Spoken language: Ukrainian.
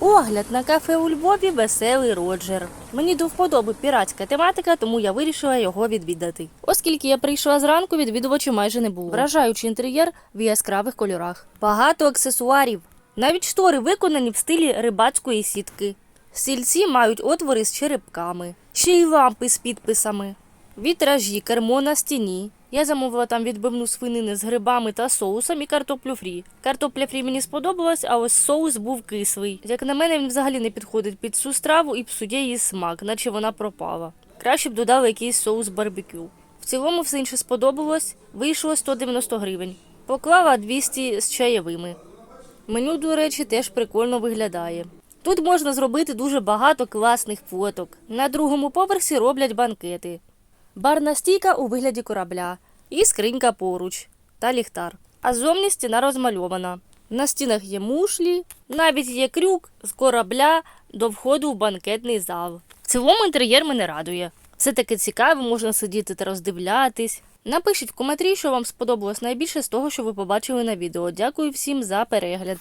Огляд на кафе у Львові веселий Роджер. Мені до вподоби піратська тематика, тому я вирішила його відвідати. Оскільки я прийшла зранку, відвідувачів майже не було. Вражаючий інтер'єр в яскравих кольорах. Багато аксесуарів. Навіть штори виконані в стилі рибацької сітки. Стільці мають отвори з черепками, ще й лампи з підписами. Вітражі, кермо на стіні. Я замовила там відбивну свинини з грибами та соусом і картоплю фрі. Картопля фрі мені сподобалась, а ось соус був кислий. Як на мене, він взагалі не підходить під цю страву і псує її смак, наче вона пропала. Краще б додали якийсь соус барбекю. В цілому все інше сподобалось, вийшло 190 гривень. Поклала 200 з чаєвими. Меню, до речі, теж прикольно виглядає. Тут можна зробити дуже багато класних фоток. На другому поверсі роблять банкети. Барна стійка у вигляді корабля і скринька поруч та ліхтар. А зовні стіна розмальована. На стінах є мушлі, навіть є крюк з корабля до входу в банкетний зал. В цілому інтер'єр мене радує. Все таки цікаво, можна сидіти та роздивлятись. Напишіть в коментарі, що вам сподобалось найбільше з того, що ви побачили на відео. Дякую всім за перегляд.